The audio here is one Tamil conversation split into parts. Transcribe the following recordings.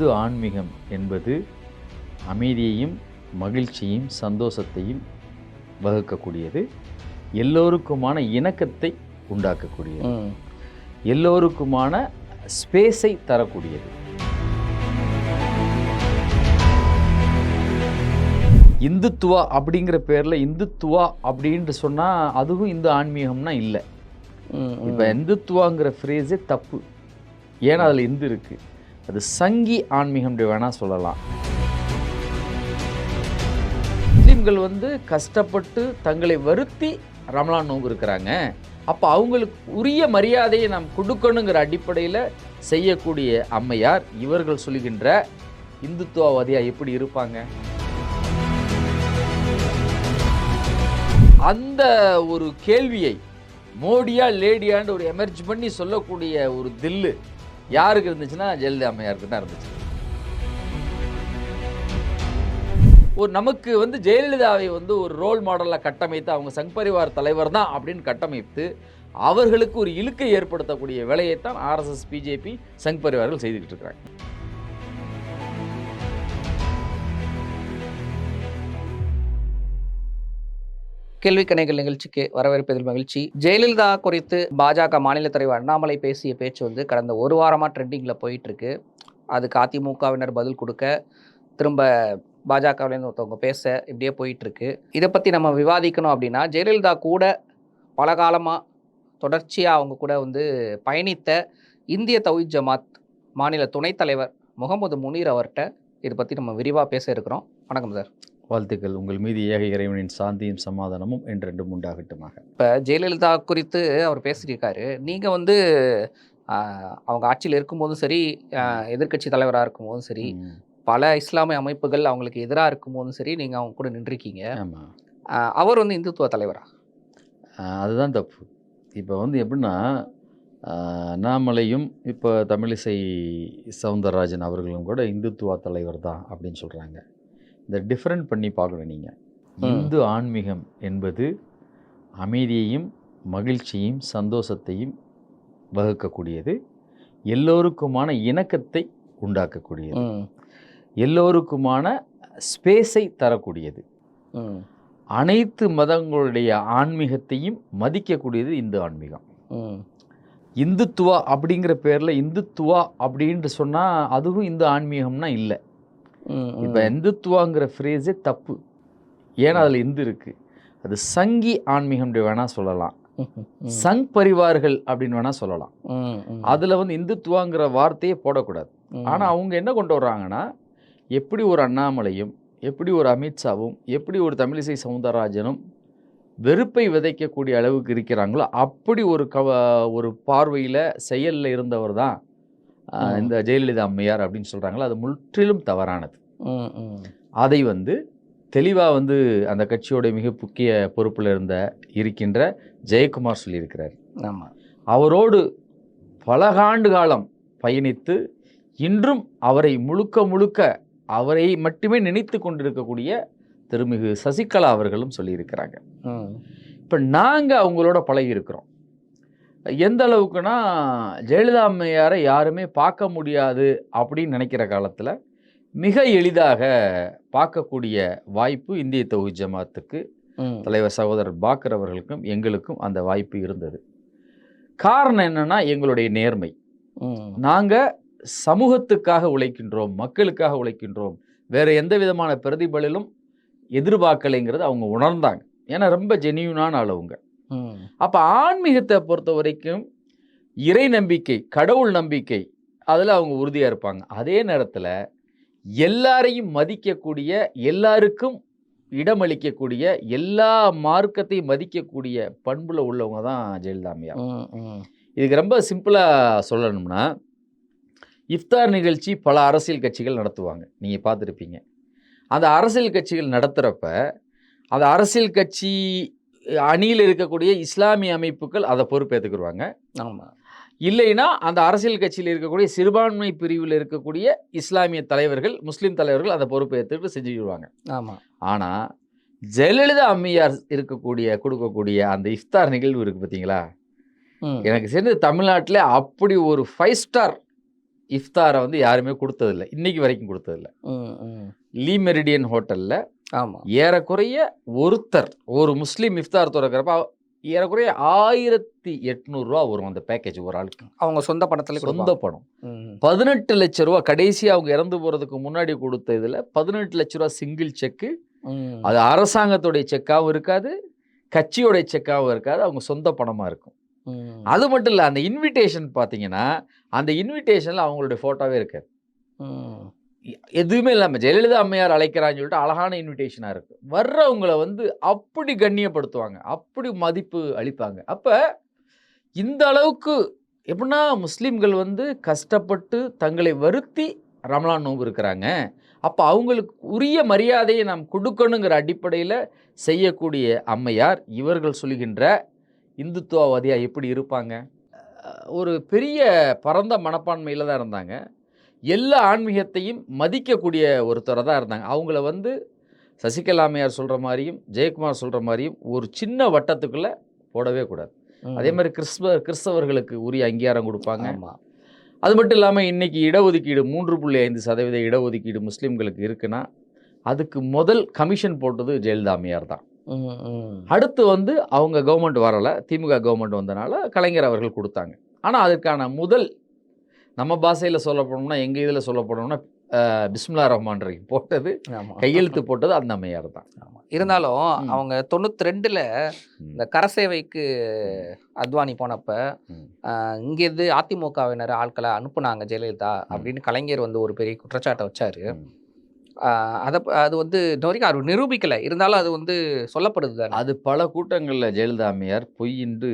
இந்து ஆன்மீகம் என்பது அமைதியையும் மகிழ்ச்சியையும் சந்தோஷத்தையும் வகுக்கக்கூடியது. எல்லோருக்குமான இணக்கத்தை உண்டாக்கக்கூடியது. எல்லோருக்குமான ஸ்பேஸை தரக்கூடியது. இந்துத்துவா அப்படிங்கிற பேரில் இந்துத்துவா அப்படின்ட்டு சொன்னால் அதுவும் இந்து ஆன்மீகம்னா இல்லை. இப்போ இந்துத்துவாங்கிற ஃப்ரேஸே தப்பு. ஏன்னா அதில் இந்து இருக்கு. அது சங்கி ஆன்மீகம் வேணால் சொல்லலாம். முஸ்லீம்கள் வந்து கஷ்டப்பட்டு தங்களை வருத்தி ரமலான் நோன்பு இருக்கிறாங்க. அப்போ அவங்களுக்கு உரிய மரியாதையை நாம் கொடுக்கணுங்கிற அடிப்படையில் செய்யக்கூடிய அம்மையார் இவர்கள் சொல்லுகின்ற இந்துத்துவவாதியாக எப்படி இருப்பாங்க? அந்த ஒரு கேள்வியை மோடியா லேடியான்னு ஒரு எமர்ஜ் பண்ணி சொல்லக்கூடிய ஒரு தில்லு யாருக்கு இருந்துச்சுன்னா ஜெயலலிதா அம்மையாருக்கு தான் இருந்துச்சு. ஒரு நமக்கு வந்து ஜெயலலிதாவை வந்து ஒரு ரோல் மாடலாக கட்டமைத்து அவங்க சங் பரிவார் தலைவர் தான் அப்படின்னு கட்டமைத்து அவர்களுக்கு ஒரு இழுக்கை ஏற்படுத்தக்கூடிய வேலையைத்தான் ஆர்எஸ்எஸ் பிஜேபி சங் பரிவார்கள் செய்துக்கிட்டு இருக்கிறாங்க. கேள்வி கணைகள் நிகழ்ச்சிக்கு வரவேற்பதில் மகிழ்ச்சி. ஜெயலலிதா குறித்து பாஜக மாநில தலைவர் அண்ணாமலை பேசிய பேச்சு வந்து கடந்த ஒரு வாரமாக ட்ரெண்டிங்கில் போயிட்டு இருக்கு அதுக்கு அதிமுகவினர் பதில் கொடுக்க திரும்ப பாஜகவிலேருந்து ஒருத்தவங்க பேச இப்படியே போயிட்டு இருக்கு இதை பற்றி நம்ம விவாதிக்கணும் அப்படின்னா ஜெயலலிதா கூட பல காலமாக தொடர்ச்சியாக அவங்க கூட வந்து பயணித்த இந்திய தௌஹீத் ஜமாத் மாநில துணைத் தலைவர் முகமது முனீர் அவர்கிட்ட இதை பற்றி நம்ம விரிவாக பேச இருக்கிறோம். வணக்கம் சார். வாழ்த்துக்கள். உங்கள் மீது ஏக இறைவனின் சாந்தியும் சமாதானமும் என்றென்றும் உண்டாகட்டுமாக. இப்போ ஜெயலலிதா குறித்து அவர் பேசியிருக்காரு. நீங்கள் வந்து அவங்க ஆட்சியில் இருக்கும்போதும் சரி எதிர்க்கட்சி தலைவராக இருக்கும்போதும் சரி பல இஸ்லாமிய அமைப்புகள் அவங்களுக்கு எதிராக இருக்கும்போதும் சரி நீங்கள் அவங்க கூட நின்றுருக்கீங்க. அவர் வந்து இந்துத்துவ தலைவரா? ஆஹ் அதுதான் தப்பு. இப்போ வந்து எப்படின்னா அண்ணாமலையும் இப்போ தமிழிசை சவுந்தரராஜன் அவர்களும் கூட இந்துத்துவா தலைவர் தான் அப்படின்னு சொல்கிறாங்க இந்த டிஃப்ரெண்ட் பண்ணி பார்க்கணும் நீங்கள். இந்து ஆன்மீகம் என்பது அமைதியையும் மகிழ்ச்சியையும் சந்தோஷத்தையும் வகுக்கக்கூடியது. எல்லோருக்குமான இணக்கத்தை உண்டாக்கக்கூடியது. எல்லோருக்குமான ஸ்பேஸை தரக்கூடியது. அனைத்து மதங்களுடைய ஆன்மீகத்தையும் மதிக்கக்கூடியது இந்து ஆன்மீகம். இந்துத்துவா அப்படிங்கிற பேரில் இந்துத்துவா அப்படின்ட்டு சொன்னால் அதுவும் இந்து ஆன்மீகம்னா இல்லை. இப்போ இந்துத்துவாங்கிற ஃப்ரேஸே தப்பு. ஏன்னா அதில் இந்து இருக்கு. அது சங்கி ஆன்மீகம் வேணால் சொல்லலாம். சங் பரிவார்கள் அப்படின்னு வேணால் சொல்லலாம். அதில் வந்து இந்துத்துவாங்கிற வார்த்தையே போடக்கூடாது. ஆனால் அவங்க என்ன கொண்டு வர்றாங்கன்னா எப்படி ஒரு அண்ணாமலையும் எப்படி ஒரு அமித்ஷாவும் எப்படி ஒரு தமிழிசை சவுந்தரராஜனும் வெறுப்பை விதைக்கக்கூடிய அளவுக்கு இருக்கிறாங்களோ அப்படி ஒரு கவ ஒரு பார்வையில் செயலில் இருந்தவர் தான். இந்த ஜெயலலிதா அம்மையார் அப்படின்னு சொல்கிறாங்களோ அது முற்றிலும் தவறானது. அதை வந்து தெளிவாக வந்து அந்த கட்சியோட மிக முக்கிய பொறுப்பில் இருந்த இருக்கின்ற ஜெயக்குமார் சொல்லியிருக்கிறார். ஆமாம் அவரோடு பலகாண்டு காலம் பயணித்து இன்றும் அவரை முழுக்க முழுக்க அவரை மட்டுமே நினைத்து கொண்டிருக்கக்கூடிய திருமிகு சசிகலா அவர்களும் சொல்லியிருக்கிறாங்க. இப்போ நாங்கள் அவங்களோட பழகி இருக்கிறோம். எந்த அளவுக்குனா ஜெயலலிதா அம்மையாரை யாருமே பார்க்க முடியாது அப்படின்னு நினைக்கிற காலத்தில் மிக எளிதாக பார்க்கக்கூடிய வாய்ப்பு இந்திய தொகுதி ஜமாத்துக்கு தலைவர் சகோதரர் பாக்கர் அவர்களுக்கும் எங்களுக்கும் அந்த வாய்ப்பு இருந்தது. காரணம் என்னன்னா எங்களுடைய நேர்மை. நாங்கள் சமூகத்துக்காக உழைக்கின்றோம் மக்களுக்காக உழைக்கின்றோம். வேற எந்த விதமான பிரதிபலிலும் எதிர்பார்க்கலைங்கிறது அவங்க உணர்ந்தாங்க. ஏன்னா ரொம்ப ஜெனியூனான அளவுங்க அப்போ ஆன்மீகத்தை பொறுத்த வரைக்கும் இறை நம்பிக்கை கடவுள் நம்பிக்கை அதில் அவங்க உறுதியாக இருப்பாங்க. அதே நேரத்தில் எல்லாரையும் மதிக்கக்கூடிய எல்லாருக்கும் இடமளிக்கக்கூடிய எல்லா மார்க்கத்தையும் மதிக்கக்கூடிய பண்புல உள்ளவங்க தான் ஜெயலலிதா அம்மையார். ம் ம். இதுக்கு ரொம்ப சிம்பிளாக சொல்லணும்னா இஃப்தார் நிகழ்ச்சி பல அரசியல் கட்சிகள் நடத்துவாங்க. நீங்கள் பார்த்துருப்பீங்க. அந்த அரசியல் கட்சிகள் நடத்துகிறப்ப அந்த அரசியல் கட்சி அணியில் இருக்கக்கூடிய இஸ்லாமிய அமைப்புகள் அதை பொறுப்பேற்றுக்குருவாங்க ஆமாம் இல்லைன்னா அந்த அரசியல் கட்சியில் இருக்கக்கூடிய சிறுபான்மை பிரிவில் இருக்கக்கூடிய இஸ்லாமிய தலைவர்கள் முஸ்லீம் தலைவர்கள் அதை பொறுப்பேற்றுட்டு செஞ்சுக்கிடுவாங்க ஆமாம் ஆனால் ஜெயலலிதா அம்மையார் இருக்கக்கூடிய கொடுக்கக்கூடிய அந்த இஃப்தார் நிகழ்வு இருக்குது பார்த்தீங்களா எனக்கு சேர்ந்து தமிழ்நாட்டில் அப்படி ஒரு ஃபைவ் ஸ்டார் இஃப்தாரை வந்து யாருமே கொடுத்ததில்ல இன்னைக்கு வரைக்கும் கொடுத்ததில்ல. லீ மெரிடியன் ஹோட்டலில் ஆமா ஏறக்குறைய ஒருத்தர் ஒரு முஸ்லீம் இஃப்தார் திறக்கிறப்ப ஏறக்குறைய ஆயிரத்தி எட்நூறுரூவா வரும் அந்த பேக்கேஜ் ஒரு ஆளுக்கு அவங்க சொந்த பணத்துல சொந்த. பணம் பதினெட்டு லட்ச ரூபா கடைசி அவங்க இறந்து போகிறதுக்கு முன்னாடி கொடுத்த இதில் பதினெட்டு லட்ச ரூபா சிங்கிள் செக்கு. அது அரசாங்கத்துடைய செக்காகவும் இருக்காது கட்சியோடைய செக்காகவும் இருக்காது அவங்க சொந்த பணமாக இருக்கும். அது மட்டும் இல்லை அந்த இன்விடேஷன் பார்த்தீங்கன்னா அந்த இன்விடேஷனில் அவங்களுடைய ஃபோட்டோவே இருக்காது. எதுவுமே இல்லாமல் ஜெயலலிதா அம்மையார் அழைக்கிறான்னு சொல்லிட்டு அழகான இன்விடேஷனாக இருக்கு. வர்றவங்கள வந்து அப்படி கண்ணியப்படுத்துவாங்க அப்படி மதிப்பு அளிப்பாங்க. அப்போ இந்த அளவுக்கு எப்படின்னா முஸ்லீம்கள் வந்து கஷ்டப்பட்டு தங்களை வருத்தி ரமலான் நோன்பு இருக்கிறாங்க. அப்போ அவங்களுக்கு உரிய மரியாதையை நாம் கொடுக்கணுங்கிற அடிப்படையில் செய்யக்கூடிய அம்மையார் இவர்கள் சொல்லுகின்ற இந்துத்துவவாதியாக எப்படி இருப்பாங்க? ஒரு பெரிய பரந்த மனப்பான்மையில் தான் இருந்தாங்க. எல்லா ஆன்மீகத்தையும் மதிக்கக்கூடிய ஒருத்தரை தான் இருந்தாங்க. அவங்கள வந்து சசிகலா அம்மையார் சொல்கிற மாதிரியும் ஜெயக்குமார் சொல்கிற மாதிரியும் ஒரு சின்ன வட்டத்துக்குள்ளே போடவே கூடாது. அதே மாதிரி கிறிஸ்தவ கிறிஸ்தவர்களுக்கு உரிய அங்கீகாரம் கொடுப்பாங்க. அது மட்டும் இல்லாமல் இன்னைக்கு இடஒதுக்கீடு மூன்று புள்ளி ஐந்து சதவீத இடஒதுக்கீடு முஸ்லீம்களுக்கு இருக்குன்னா அதுக்கு முதல் கமிஷன் போட்டது ஜெயலலிதா அம்மையார் தான். அடுத்து வந்து அவங்க கவர்மெண்ட் வரலை திமுக கவர்மெண்ட் வந்தனால கலைஞர் அவர்கள் கொடுத்தாங்க. ஆனால் அதுக்கான முதல் நம்ம பாஷையில் சொல்ல போனோம்னா எங்கள் இதில் சொல்ல போனோம்னா அஹ், பிஸ்மில்லா ரஹ்மான் ரஹீம் போட்டது. கையெழுத்து போட்டது அந்த அம்மையார் தான். இருந்தாலும். அவங்க தொண்ணூத்தி ரெண்டுல இந்த கரசேவைக்கு அத்வானி போனப்ப இங்கேருந்து அதிமுகவினர் ஆட்களை அனுப்புனாங்க ஜெயலலிதா அப்படின்னு கலைஞர் வந்து ஒரு பெரிய குற்றச்சாட்டை வச்சாரு. அத அது வந்து இன்ன வரைக்கும் அவர் நிரூபிக்கல. இருந்தாலும் அது வந்து சொல்லப்படுது தானே. அது பல கூட்டங்களில் ஜெயலலிதா அம்மையார் பொய் என்று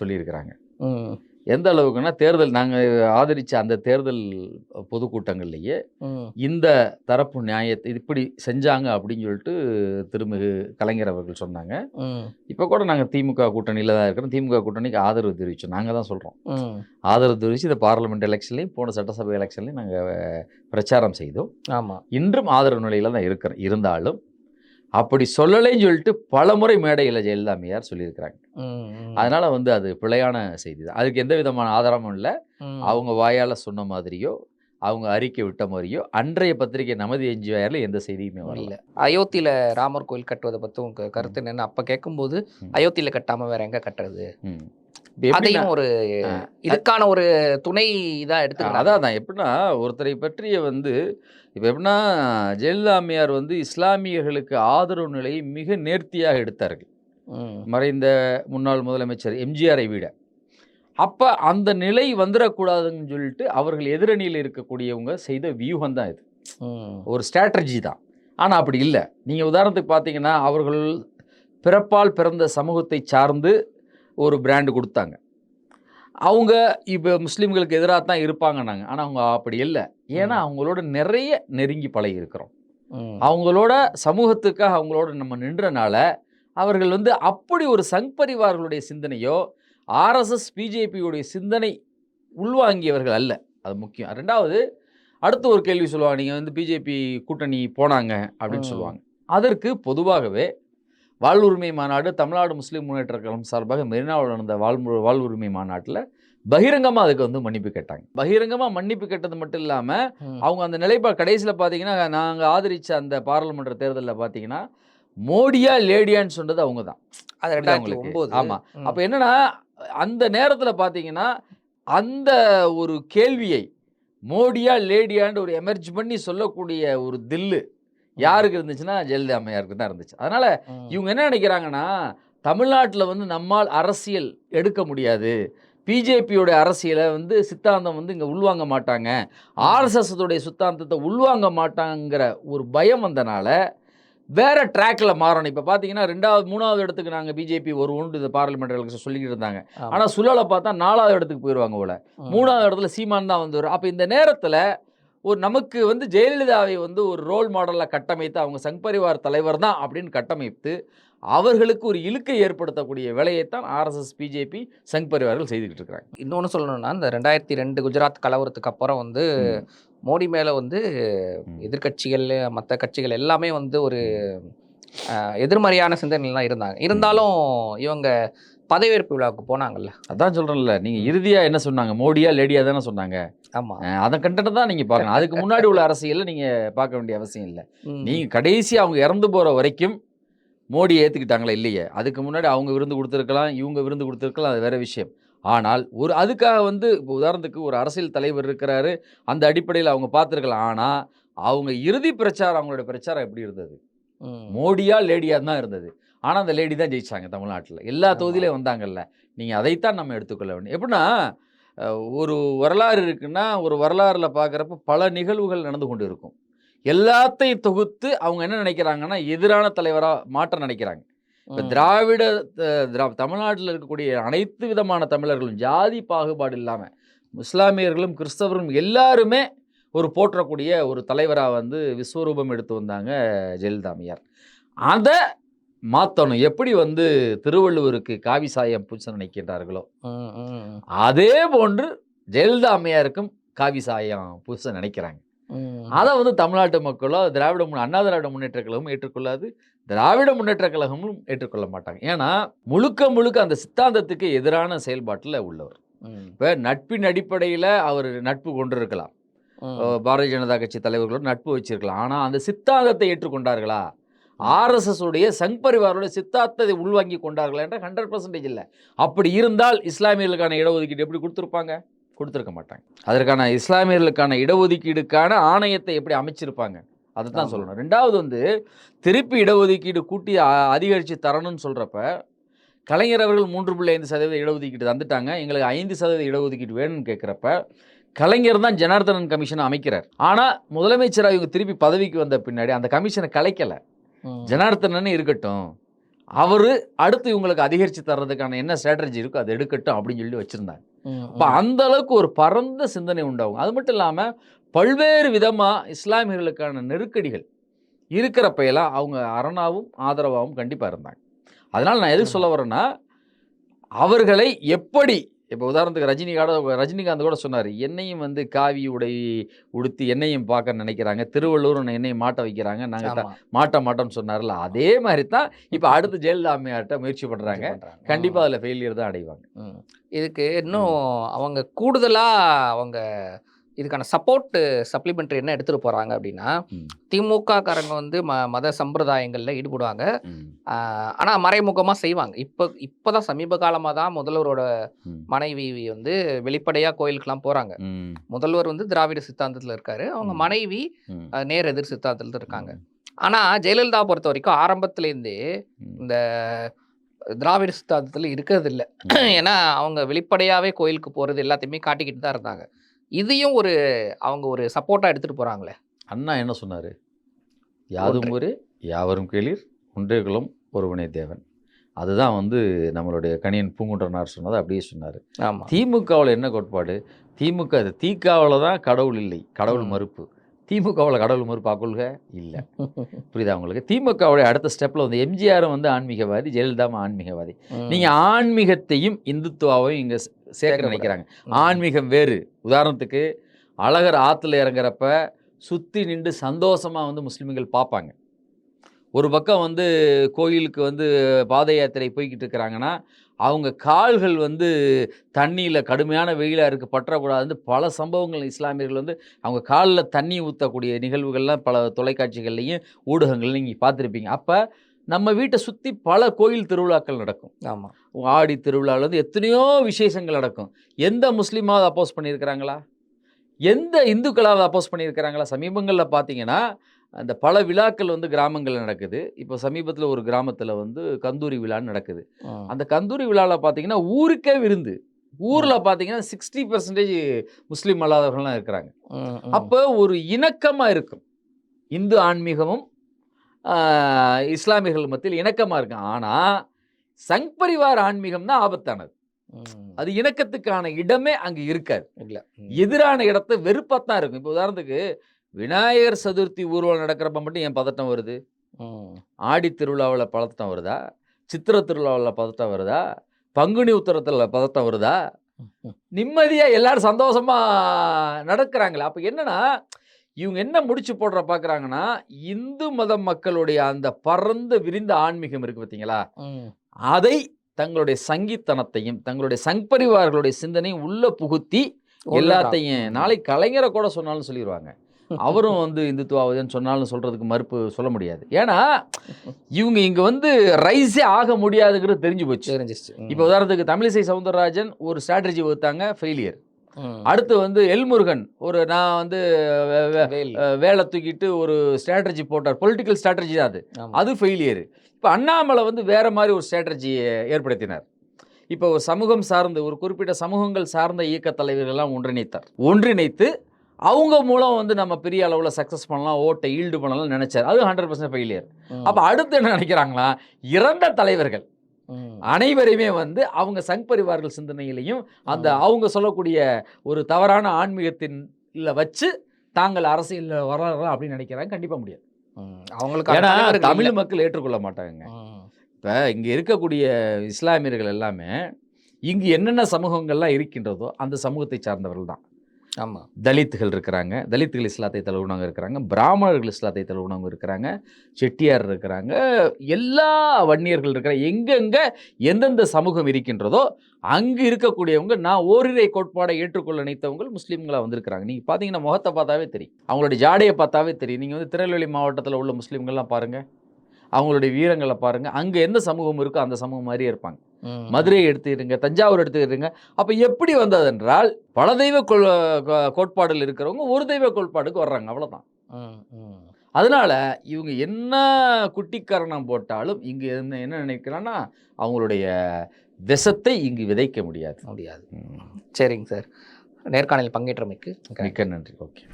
சொல்லியிருக்கிறாங்க எந்த அளவுக்குன்னா தேர்தல் நாங்கள் ஆதரித்த அந்த தேர்தல் பொதுக்கூட்டங்கள்லேயே இந்த தரப்பு நியாயத்தை இப்படி செஞ்சாங்க அப்படின்னு சொல்லிட்டு திருமிகு கலைஞர் அவர்கள் சொன்னாங்க. இப்போ கூட நாங்கள் திமுக கூட்டணியில் தான் இருக்கிறோம். திமுக கூட்டணிக்கு ஆதரவு தெரிவித்தோம் நாங்கள் தான் சொல்கிறோம். ஆதரவு தெரிவித்து இந்த பார்லிமெண்ட் எலெக்ஷன்லையும் போன சட்டசபை எலெக்ஷன்லையும் நாங்கள் பிரச்சாரம் செய்தோம். ஆமா. இன்றும் ஆதரவு நிலையில் தான் இருக்கிறோம். இருந்தாலும் அப்படி சொல்லலைன்னு சொல்லிட்டு பல முறை மேடையில் ஜெயலலிதா அம்மையார் சொல்லியிருக்கிறாங்க அதனால் வந்து அது பிழையான செய்தி தான். அதுக்கு எந்த விதமான ஆதாரமும் இல்லை. அவங்க வாயால் சொன்ன மாதிரியோ அவங்க அறிக்கை விட்ட மாதிரியோ அன்றைய பத்திரிகை நமது என்ஜிஆரில் எந்த செய்தியுமே வரல. அயோத்தியில ராமர் கோயில் கட்டுவதை பத்தி உங்க கருத்து என்னன்னு அப்ப கேட்கும்போது. அயோத்தியில கட்டாம வேற எங்க கட்டுறது? அதையும் ஒரு. இதுக்கான ஒரு துணை இதா எடுத்துக்கலாம் அதான் தான் எப்படின்னா ஒருத்தரை பற்றிய வந்து இப்போ எப்படின்னா ஜெயலலிதா அம்மையார் வந்து இஸ்லாமியர்களுக்கு ஆதரவு நிலையை மிக நேர்த்தியாக எடுத்தார்கள். மறைந்த முன்னாள் முதலமைச்சர் எம்ஜிஆரை விட. அப்போ அந்த நிலை வந்துடக்கூடாதுன்னு சொல்லிட்டு அவர்கள் எதிரணியில் இருக்கக்கூடியவங்க செய்த வியூகம் தான் இது. ஒரு ஸ்ட்ராட்டஜி தான். ஆனால் அப்படி இல்லை. நீங்கள் உதாரணத்துக்கு பார்த்தீங்கன்னா அவர்கள் பிறப்பால் பிறந்த சமூகத்தை சார்ந்து ஒரு பிராண்டு கொடுத்தாங்க. அவங்க இப்போ முஸ்லீம்களுக்கு எதிராக தான் இருப்பாங்கன்னாங்க. ஆனால் அவங்க அப்படி இல்லை. ஏன்னா. அவங்களோட நிறைய நெருங்கி பழகி இருக்கிறோம். அவங்களோட சமூகத்துக்காக அவங்களோட நம்ம நின்றனால அவர்கள் வந்து அப்படி ஒரு சங் பரிவார்களுடைய சிந்தனையோ ஆர்எஸ்எஸ் பிஜேபியுடைய சிந்தனை உள்வாங்கியவர்கள் அல்ல. அது முக்கியம். ரெண்டாவது அடுத்து ஒரு கேள்வி சொல்லுவாங்க. நீங்கள் வந்து பிஜேபி கூட்டணி போனாங்க அப்படின்னு. சொல்லுவாங்க. அதற்கு பொதுவாகவே வாழ்வுரிமை மாநாடு தமிழ்நாடு முஸ்லீம் முன்னேற்ற கழகம் சார்பாக மெரினாவில் நடந்த வாழ்வு வாழ்வுரிமை மாநாட்டில் பகிரங்கமாக அதுக்கு வந்து மன்னிப்பு கேட்டாங்க. பகிரங்கமாக மன்னிப்பு கேட்டது மட்டும் இல்லாமல் அவங்க அந்த நிலைப்பாடு கடைசியில் பார்த்தீங்கன்னா நாங்கள் ஆதரித்த அந்த பாராளுமன்ற தேர்தலில் பார்த்தீங்கன்னா மோடியா லேடியான்னு சொன்னது அவங்க தான் அது ரெண்டாயிரத்தி உங்களுக்கு. ஒன்பது ஆமா. அப்போ என்னன்னா அந்த நேரத்தில் பார்த்தீங்கன்னா அந்த ஒரு கேள்வியை மோடியா லேடியான்னு ஒரு எமர்ஜ் பண்ணி சொல்லக்கூடிய ஒரு தில்லு யாருக்கு இருந்துச்சுன்னா ஜெயலலிதா அம்மையாருக்கு தான் இருந்துச்சு. அதனால இவங்க என்ன நினைக்கிறாங்கன்னா தமிழ்நாட்டில் வந்து நம்மால் அரசியல் எடுக்க முடியாது. பிஜேபியோட அரசியலை வந்து சித்தாந்தம் வந்து இங்கே உள்வாங்க மாட்டாங்க. ஆர்எஸ்எஸ் உடைய சித்தாந்தத்தை உள்வாங்க மாட்டாங்கிற ஒரு பயம் வந்தனால வேற ட்ராக்ல மாறணும். இப்போ பார்த்தீங்கன்னா ரெண்டாவது மூணாவது இடத்துக்கு நாங்கள் பிஜேபி ஒரு ஒன்று இந்த பார்லிமெண்ட் எலெக்ஷன் சொல்லிக்கிட்டு இருந்தாங்க. ஆனால் சுழலை பார்த்தா நாலாவது இடத்துக்கு போயிடுவாங்க போல. மூணாவது இடத்துல சீமான் தான் வந்து வரும் அப்போ இந்த நேரத்தில் ஒரு நமக்கு வந்து ஜெயலலிதாவை வந்து ஒரு ரோல் மாடலில் கட்டமைத்து அவங்க சங் பரிவார் தலைவர் தான் அப்படின்னு கட்டமைத்து அவர்களுக்கு ஒரு இழுக்கை ஏற்படுத்தக்கூடிய வேலையைத்தான் ஆர்எஸ்எஸ் பிஜேபி சங் பரிவார்கள் செய்துக்கிட்டு இருக்கிறாங்க. இன்னொன்னு சொல்லணும்னா இந்த ரெண்டாயிரத்தி ரெண்டு குஜராத் கலவரத்துக்கு அப்புறம் வந்து மோடி மேல வந்து ம். எதிர்க்கட்சிகள் மற்ற கட்சிகள் எல்லாமே வந்து ஒரு எதிர்மறையான சிந்தனைலாம் இருந்தாங்க. இருந்தாலும் இவங்க பதவியேற்பு விழாவுக்கு போனாங்கல்ல. அதான் சொல்றேன்ல நீங்க இறுதியா என்ன சொன்னாங்க? மோடியா லேடியா தானே சொன்னாங்க. ஆமா. அஹ் அதை கண்டென்ட் தான் நீங்க பார்க்கணும். அதுக்கு முன்னாடி உள்ள அரசியல்ல நீங்க பார்க்க வேண்டிய அவசியம் இல்லை. ம். நீங்க கடைசி அவங்க இறந்து போற வரைக்கும் மோடி ஏத்துக்கிட்டாங்களா இல்லையே? அதுக்கு முன்னாடி அவங்க விருந்து கொடுத்துருக்கலாம் இவங்க விருந்து கொடுத்துருக்கலாம் அது வேற விஷயம். ஆனால் ஒரு அதுக்காக வந்து இப்போ உதாரணத்துக்கு ஒரு அரசியல் தலைவர் இருக்கிறாரு அந்த அடிப்படையில் அவங்க பார்த்துருக்கலாம். ஆனால் அவங்க இறுதி பிரச்சாரம் அவங்களோட பிரச்சாரம் எப்படி இருந்தது. மோடியா லேடியா தான் இருந்தது. ஆனால் அந்த லேடி தான் ஜெயிச்சாங்க தமிழ்நாட்டில். எல்லா. தொகுதியிலையும் வந்தாங்கல்ல. நீங்கள் அதைத்தான் நம்ம எடுத்துக்கொள்ள வேண்டும் எப்படின்னா ஒரு வரலாறு இருக்குன்னா ஒரு வரலாறுல பார்க்குறப்ப பல நிகழ்வுகள் நடந்து கொண்டு இருக்கும். எல்லாத்தையும் தொகுத்து அவங்க என்ன நினைக்கிறாங்கன்னா எதிரான தலைவராக மாற்ற நினைக்கிறாங்க. இப்போ. திராவிட திரா தமிழ்நாட்டில் இருக்கக்கூடிய அனைத்து விதமான தமிழர்களும் ஜாதி பாகுபாடு இல்லாமல் இஸ்லாமியர்களும் கிறிஸ்தவர்களும் எல்லாருமே ஒரு போற்றக்கூடிய ஒரு தலைவராக வந்து விஸ்வரூபம் எடுத்து வந்தாங்க ஜெயலலிதா அம்மையார். அதை மாற்றணும் எப்படி வந்து திருவள்ளுவருக்கு காவி சாயம் பூச நினைக்கின்றார்களோ அதே போன்று ஜெயலலிதா அம்மையாருக்கும் காவி சாயம் பூச நினைக்கிறாங்க. அதை வந்து தமிழ்நாட்டு மக்களோ திராவிட முன் அண்ணா திராவிட முன்னேற்ற கழகமும் ஏற்றுக்கொள்ளாது திராவிட முன்னேற்ற கழகமும் ஏற்றுக்கொள்ள மாட்டாங்க. ஏன்னா முழுக்க முழுக்க அந்த சித்தாந்தத்துக்கு எதிரான செயல்பாட்டில் உள்ளவர். இப்போ நட்பின் அடிப்படையில் அவர் நட்பு கொண்டிருக்கலாம். ம். அஹ் பாரதிய ஜனதா கட்சி தலைவர்களோட நட்பு வச்சிருக்கலாம். ஆனால் அந்த சித்தாந்தத்தை ஏற்றுக்கொண்டார்களா? ஆர்எஸ்எஸ் உடைய சங் பரிவாரோட சித்தாந்தத்தை உள்வாங்கி கொண்டார்களா என்ற ஹண்ட்ரட் பர்சன்டேஜ் இல்லை. அப்படி இருந்தால் இஸ்லாமியர்களுக்கான இடஒதுக்கீடு எப்படி கொடுத்துருப்பாங்க? கொடுத்துருக்க மாட்டாங்க. அதற்கான இஸ்லாமியர்களுக்கான இடஒதுக்கீடுக்கான ஆணையத்தை எப்படி அமைச்சிருப்பாங்க? அதை தான். சொல்லணும். ரெண்டாவது வந்து திருப்பி இடஒதுக்கீடு கூட்டி அதிகரித்து தரணும்னு சொல்கிறப்ப கலைஞர் அவர்கள் மூன்று புள்ளி ஐந்து சதவீத இடஒதுக்கீடு தந்துட்டாங்க. எங்களுக்கு ஐந்து சதவீத இடஒதுக்கீடு வேணும்னு கேட்குறப்ப கலைஞர் தான் ஜனார்தனன் கமிஷனை அமைக்கிறார். ஆனால் முதலமைச்சராக இவங்க திருப்பி பதவிக்கு வந்த பின்னாடி அந்த கமிஷனை கலைக்கலை. ம். ஜனார்தனன் இருக்கட்டும் அவர் அடுத்து இவங்களுக்கு அதிகரித்து தர்றதுக்கான என்ன ஸ்ட்ராட்டஜி இருக்கோ அதை எடுக்கட்டும் அப்படின்னு சொல்லி வச்சுருந்தாங்க ம், அப்போ அந்த அளவுக்கு ஒரு பரந்த சிந்தனை உண்டாகும். அது மட்டும் இல்லாமல் பல்வேறு விதமாக இஸ்லாமியர்களுக்கான நெருக்கடிகள் இருக்கிறப்பையெல்லாம் அவங்க அரணாவும் ஆதரவாகவும் கண்டிப்பாக இருந்தாங்க. அதனால் நான் எதுக்கு சொல்ல வரேன்னா அவர்களை எப்படி இப்போ உதாரணத்துக்கு ரஜினிகாட ரஜினிகாந்த் கூட சொன்னார் என்னையும் வந்து காவி உடை உடுத்தி என்னையும் பார்க்க நினைக்கிறாங்க. திருவள்ளூர் என்னையும் மாட்ட வைக்கிறாங்க. நாங்கள். மாட்ட மாட்டோம்னு சொன்னார்ல அதே மாதிரி தான் இப்போ அடுத்து ஜெயலலிதா அம்மையார்ட்ட முயற்சி பண்ணுறாங்க பண்றாங்க. கண்டிப்பாக அதில் ஃபெயிலியர் தான் அடைவாங்க. இதுக்கு இன்னும் அவங்க கூடுதலா அவங்க இதுக்கான சப்போர்ட் சப்ளிமெண்ட்ரி என்ன எடுத்துட்டு போறாங்க அப்படின்னா. திமுக காரங்க வந்து ம மத சம்பிரதாயங்கள்ல ஈடுபடுவாங்க ம். ஆஹ் ஆனா மறைமுகமா செய்வாங்க இப்போ இப்போதான் சமீப காலமா தான் முதல்வரோட. மனைவி வந்து வெளிப்படையா கோயிலுக்கெல்லாம் போறாங்க ம். முதல்வர் வந்து திராவிட சித்தாந்தத்துல இருக்காரு அவங்க. மனைவி நேர் எதிர் சித்தாந்தத்துல இருக்காங்க ஆனா ஜெயலலிதா பொறுத்த வரைக்கும் ஆரம்பத்துல இருந்தே ம். இந்த திராவிட சித்தாந்தத்துல இருக்கிறது இல்ல. ஏன்னா அவங்க வெளிப்படையாவே கோயிலுக்கு போறது எல்லாத்தையுமே காட்டிக்கிட்டு தான் இருந்தாங்க இதையும் ஒரு அவங்க ஒரு சப்போர்ட்டா எடுத்துட்டு போறாங்களே. அண்ணா என்ன சொன்னார்? யாதும் ஊரே யாவரும் கேளீர் ஒன்றே குலம் ஒருவனே தேவன். அதுதான் வந்து நம்மளுடைய கணியன் பூங்குன்றனார் சொன்னதை அப்படியே சொன்னார். திமுகவில் என்ன கோட்பாடு? திமுக அது தீக்காவில் தான் கடவுள் இல்லை கடவுள். மறுப்பு. திமுகவில் கடவுள் மறுப்பு கொள்கை இல்லை. புரியுதா உங்களுக்கு? திமுகவுடைய அடுத்த ஸ்டெப்பில் வந்து எம்ஜிஆரும் வந்து ஆன்மீகவாதி ஜெயலலிதாவும் ஆன்மீகவாதி. நீங்கள் ஆன்மீகத்தையும் இந்துத்துவாவையும் இங்கே சேர்க்க. நினைக்கிறாங்க. ஆன்மீகம் வேறு. உதாரணத்துக்கு அழகர் ஆற்றுல இறங்குறப்ப சுற்றி நின்று சந்தோஷமாக வந்து முஸ்லீம்கள் பார்ப்பாங்க ஒரு பக்கம் வந்து கோயிலுக்கு வந்து பாத யாத்திரை போய்கிட்டு இருக்கிறாங்கன்னா அவங்க கால்கள் வந்து தண்ணியில் கடுமையான வெயிலாக இருக்குது பற்றக்கூடாதுன்னு பல சம்பவங்கள் இஸ்லாமியர்கள் வந்து அவங்க காலில் தண்ணி ஊற்றக்கூடிய நிகழ்வுகள்லாம் பல தொலைக்காட்சிகள்லையும் ஊடகங்கள்லையும் நீங்கள் பார்த்துருப்பீங்க. அப்போ நம்ம வீட்டை சுற்றி பல கோயில் திருவிழாக்கள் நடக்கும். ஆமா. ஆடி திருவிழாவில் வந்து எத்தனையோ விசேஷங்கள் நடக்கும். எந்த முஸ்லீமாவது அப்போஸ் பண்ணியிருக்கிறாங்களா? எந்த இந்துக்களாவது அப்போஸ் பண்ணியிருக்கிறாங்களா? சமீபங்களில் பார்த்தீங்கன்னா அந்த பல விழாக்கள் வந்து கிராமங்களில் நடக்குது. இப்போ சமீபத்தில் ஒரு கிராமத்தில் வந்து கந்தூரி விழான்னு நடக்குது. அந்த கந்தூரி விழாவில் பார்த்தீங்கன்னா ஊருக்கே விருந்து. ஊரில் பார்த்தீங்கன்னா சிக்ஸ்டி பர்சன்டேஜ் முஸ்லீம் அல்லாதவர்கள்லாம் இருக்கிறாங்க. அப்போ ஒரு இணக்கமாக இருக்கும். இந்து ஆன்மீகமும் ஆஹ், இஸ்லாமியர்கள் மத்தியில் இணக்கமாக இருக்கும். ஆனால் சங் பரிவார் ஆன்மீகம் தான் ஆபத்தானது. அது இணக்கத்துக்கான இடமே அங்கே இருக்காது. இல்ல. எதிரான இடத்த வெறுப்பாக தான் இருக்கும். இப்போ உதாரணத்துக்கு விநாயகர் சதுர்த்தி ஊர்வலம் நடக்கிறப்ப மட்டும் ஏன் பதட்டம் வருது. ஆடி திருவிழாவில் பதட்டம் வருதா? சித்திர திருவிழாவில் பதட்டம் வருதா? பங்குனி உத்தரத்தில் பதட்டம் வருதா. நிம்மதியாக எல்லாரும் சந்தோஷமா நடக்கிறாங்களே. அப்போ என்னன்னா இவங்க என்ன முடிச்சு போடுற பார்க்குறாங்கன்னா இந்து மத மக்களுடைய அந்த பரந்த விரிந்த ஆன்மீகம் இருக்கு பார்த்தீங்களா. அதை தங்களுடைய சங்கித்தனத்தையும் தங்களுடைய சங் பரிவார்களுடைய சிந்தனையும் உள்ள புகுத்தி எல்லாத்தையும் நாளைக்கு கலைஞரை கூட சொன்னாலும் சொல்லிடுவாங்க அவரும் வந்து இந்துத்துவாவதுன்னு சொன்னாலும் சொல்றதுக்கு மறுப்பு சொல்ல முடியாது. ஏன்னா இவங்க இங்க வந்து ரைஸே ஆக முடியாதுங்கிறது தெரிஞ்சு போச்சு. தெரிஞ்சிருச்சு. ம். இப்போ உதாரணத்துக்கு தமிழிசை சவுந்தரராஜன் ஒரு ஸ்ட்ராட்டஜி வகுத்தாங்க ஃபெயிலியர். அடுத்து வந்து எல்முருகன் ஒரு நான் வந்து வேல். தூக்கிட்டு ஒரு ஸ்ட்ராட்டஜி போட்டார். பொலிட்டிக்கல் ஸ்ட்ராட்டஜி தான் அது. அது ஃபெயிலியர் இப்போ அண்ணாமலை வந்து வேற மாதிரி ஒரு ஸ்ட்ராட்டஜியை ஏற்படுத்தினார். இப்போ ஒரு சமூகம் சார்ந்த ஒரு குறிப்பிட்ட சமூகங்கள் சார்ந்த இயக்க தலைவர்கள்லாம் ஒன்றிணைத்தார். ஒன்றிணைத்து அவங்க மூலம் வந்து நம்ம பெரிய அளவில் சக்ஸஸ் பண்ணலாம் ஓட்டை ஈல்டு பண்ணலாம் நினைச்சார் அது ஹண்ட்ரட் பர்சன்ட் ஃபெயிலியர். அப்போ அடுத்து என்ன நினைக்கிறாங்களா இறந்த தலைவர்கள். அனைவரையுமே வந்து அவங்க சங் பரிவார்கள் சிந்தனையிலையும் அந்த அவங்க சொல்லக்கூடிய ஒரு தவறான ஆன்மீகத்தின் வச்சு தாங்கள் அரசியலில் வரலாம் அப்படின்னு நினைக்கிறாங்க கண்டிப்பா முடியாது. அவங்களுக்கு ஏன்னா தமிழ். மக்கள் ஏற்றுக்கொள்ள மாட்டாங்க. இப்போ இங்க இருக்கக்கூடிய இஸ்லாமியர்கள் எல்லாமே இங்கு என்னென்ன சமூகங்கள்லாம் இருக்கின்றதோ அந்த சமூகத்தை சார்ந்தவர்கள் தான் ஆமாம் தலித்துகள் இருக்கிறாங்க. தலித்துகள் இஸ்லாத்தை தழுவுனவங்க இருக்கிறாங்க. பிராமணர்கள் இஸ்லாத்தை தழுவுனவங்க இருக்கிறாங்க. செட்டியார் இருக்கிறாங்க. எல்லா வன்னியர்கள் இருக்கிறாங்க எங்கெங்கே எந்தெந்த சமூகம் இருக்கின்றதோ அங்கு இருக்கக்கூடியவங்க நான் ஓரிரை கோட்பாடை ஏற்றுக்கொள்ள நினைத்தவங்க முஸ்லீம்களாக வந்திருக்கிறாங்க. நீங்கள் பார்த்தீங்கன்னா முகத்தை பார்த்தாவே தெரியும். அவங்களுடைய ஜாடையை பார்த்தாவே தெரியும். நீங்கள் வந்து திருநெல்வேலி மாவட்டத்தில் உள்ள முஸ்லீம்கள்லாம் பாருங்கள் அவங்களுடைய வீரங்களை பாருங்கள் அங்கே எந்த சமூகம் இருக்கோ அந்த சமூகம் மாதிரியே இருப்பாங்க. மதுரையை எடுத்துக்கிறீங்க தஞ்சாவூர் எடுத்துக்கிறீங்க அப்போ எப்படி வந்ததென்றால் பல தெய்வ கொள் கோட்பாடில் இருக்கிறவங்க ஒரு தெய்வ கோட்பாடுக்கு வர்றாங்க. ம். அதனால இவங்க என்ன குட்டிக்கரணம் போட்டாலும் இங்கு என்ன என்ன நினைக்கிறான்னா அவங்களுடைய விஷத்தை இங்கு விதைக்க முடியாது முடியாது. சரிங்க சார் நேர்காணலில் பங்கேற்றமைக்கு. மிக்க நன்றி ஓகே